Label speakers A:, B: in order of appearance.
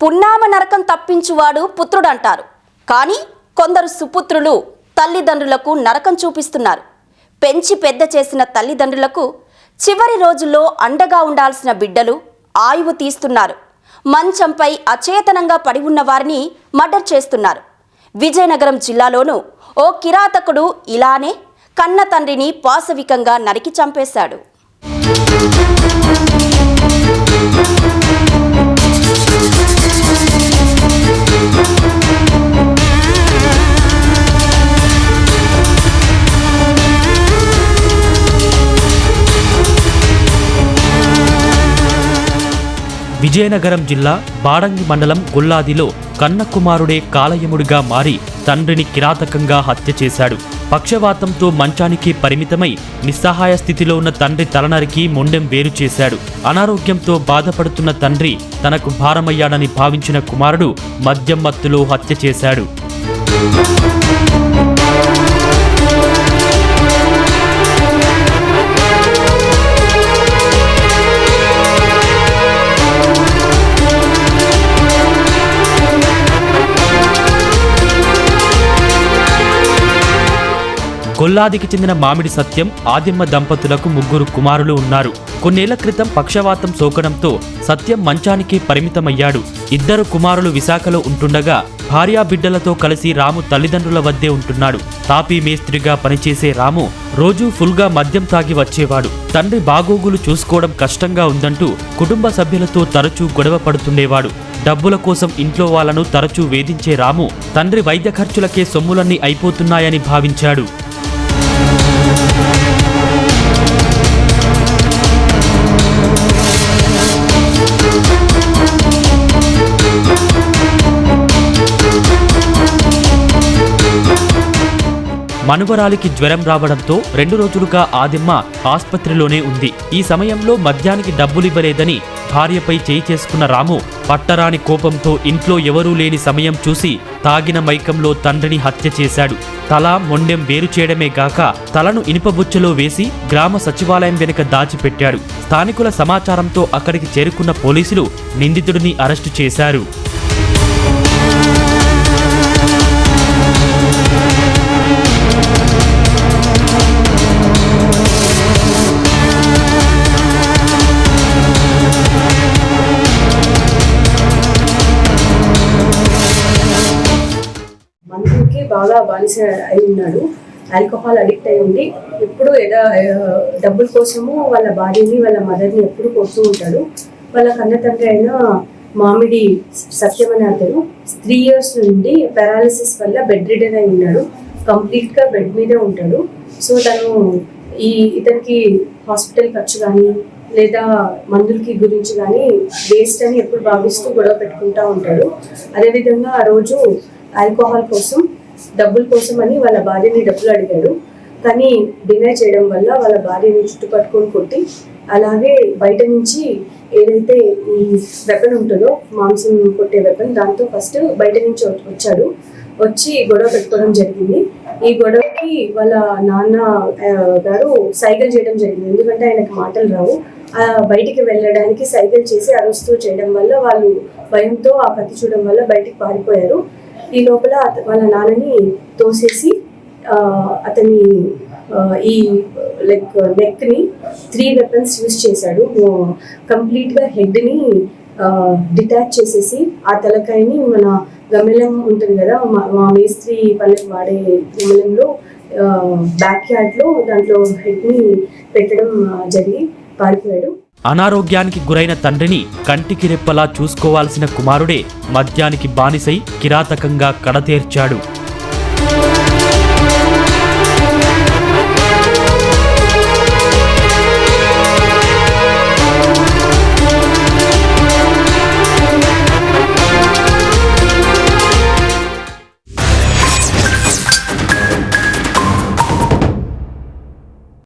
A: పున్నామ నరకం తప్పించువాడు పుత్రుడంటారు. కానీ కొందరు సుపుత్రులు తల్లిదండ్రులకు నరకం చూపిస్తున్నారు. పెంచి పెద్ద చేసిన తల్లిదండ్రులకు చివరి రోజుల్లో అండగా ఉండాల్సిన బిడ్డలు ఆయువు తీస్తున్నారు. మంచంపై అచేతనంగా పడి ఉన్న వారిని మర్డర్ చేస్తున్నారు. విజయనగరం జిల్లాలోనూ ఓ కిరాతకుడు ఇలానే కన్న తండ్రిని పాశవికంగా నరికి చంపేశాడు.
B: విజయనగరం జిల్లా బాడంగి మండలం గుల్లాదిలో కన్నకుమారుడే కాలయముడిగా మారి తండ్రిని కిరాతకంగా హత్య చేశాడు. పక్షవాతంతో మంచానికి పరిమితమై నిస్సహాయ స్థితిలో ఉన్న తండ్రి తలనరికి మొండెం వేరు చేశాడు. అనారోగ్యంతో బాధపడుతున్న తండ్రి తనకు భారమయ్యాడని భావించిన కుమారుడు మద్యం మత్తులో హత్య చేశాడు. కొల్లాదికి చెందిన మామిడి సత్యం ఆదిమ్మ దంపతులకు ముగ్గురు కుమారులు ఉన్నారు. కొన్నేళ్ళ క్రితం పక్షవాతం సోకడంతో సత్యం మంచానికి పరిమితమయ్యాడు. ఇద్దరు కుమారులు విశాఖలో ఉంటుండగా భార్యా బిడ్డలతో కలిసి రాము తల్లిదండ్రుల వద్దే ఉంటున్నాడు. తాపీ మేస్త్రిగా పనిచేసే రాము రోజూ ఫుల్గా మద్యం తాగి వచ్చేవాడు. తండ్రి బాగోగులు చూసుకోవడం కష్టంగా ఉందంటూ కుటుంబ సభ్యులతో తరచూ గొడవ పడుతుండేవాడు. డబ్బుల కోసం ఇంట్లో వాళ్ళను తరచూ వేధించే రాము తండ్రి వైద్య ఖర్చులకే సొమ్ములన్నీ అయిపోతున్నాయని భావించాడు. Thank you. మనువరాలికి జ్వరం రావడంతో రెండు రోజులుగా ఆదిమ్మ ఆసుపత్రిలోనే ఉంది. ఈ సమయంలో మద్యానికి డబ్బులివ్వలేదని భార్యపై చేయి చేసుకున్న రాము పట్టరాని కోపంతో ఇంట్లో ఎవరూ లేని సమయం చూసి తాగిన మైకంలో తండ్రిని హత్య చేశాడు. తల మొండెం వేరు చేయడమే గాక తలను ఇనుపబుచ్చలో వేసి గ్రామ సచివాలయం వెనుక దాచిపెట్టాడు. స్థానికుల సమాచారంతో అక్కడికి చేరుకున్న పోలీసులు నిందితుడిని అరెస్టు చేశారు.
C: బాగా బానిస అయి ఉన్నాడు. ఆల్కహాల్ అడిక్ట్ అయి ఉండి ఎప్పుడు ఏదో డబ్బుల కోసము వాళ్ళ భార్యని వాళ్ళ మదర్ని ఎప్పుడు కొడుతూ ఉంటాడు. వాళ్ళ కన్న తండ్రి అయిన మామిడి సత్యం అనే అతను త్రీ ఇయర్స్ నుండి పారాలిసిస్ వల్ల బెడ్ రిడన్ అయి ఉన్నాడు. కంప్లీట్గా బెడ్ మీదే ఉంటాడు. సో తను ఈ ఇతనికి హాస్పిటల్ ఖర్చు కానీ లేదా మందులకి గురించి కానీ వేస్ట్ అని ఎప్పుడు భావిస్తూ గొడవ పెట్టుకుంటా ఉంటాడు. అదేవిధంగా ఆ రోజు ఆల్కహాల్ కోసం డబ్బుల కోసం అని వాళ్ళ భార్యని డబ్బులు అడిగాడు. కానీ డినై చేయడం వల్ల వాళ్ళ భార్యని చుట్టుపట్టుకొని కొట్టి అలాగే బయట నుంచి ఏదైతే ఈ వెపన్ ఉంటుందో మాంసం కొట్టే వెపన్ దాంతో ఫస్ట్ బయట నుంచి వచ్చాడు. వచ్చి గొడవ పెట్టుకోవడం జరిగింది. ఈ గొడవకి వాళ్ళ నాన్న గారు సైకిల్ చేయడం జరిగింది. ఎందుకంటే ఆయనకు మాటలు రావు. ఆ బయటికి వెళ్ళడానికి సైకిల్ చేసి అరుస్తూ చేయడం వల్ల వాళ్ళు భయంతో ఆ కత్తి చూడడం వల్ల బయటికి పారిపోయారు. ఈ లోపల వాళ్ళ నాన్నని తోసేసి అతని ఈ లైక్ నెక్ని త్రీ వెపన్స్ యూజ్ చేశాడు. కంప్లీట్గా హెడ్ని డిటాచ్ చేసేసి ఆ తలకాయని మన గమిలం ఉంటుంది కదా మా- మా మేస్త్రి పనులకు వాడే గమిలంలో బ్యాక్ యార్డ్లో దాంట్లో హెడ్ని పెట్టడం జరిగి పారిపోయాడు.
B: అనారోగ్యానికి గురైన తండ్రిని కంటికి రెప్పలా చూసుకోవాల్సిన కుమారుడే మద్యానికి బానిసై కిరాతకంగా కడతేర్చాడు.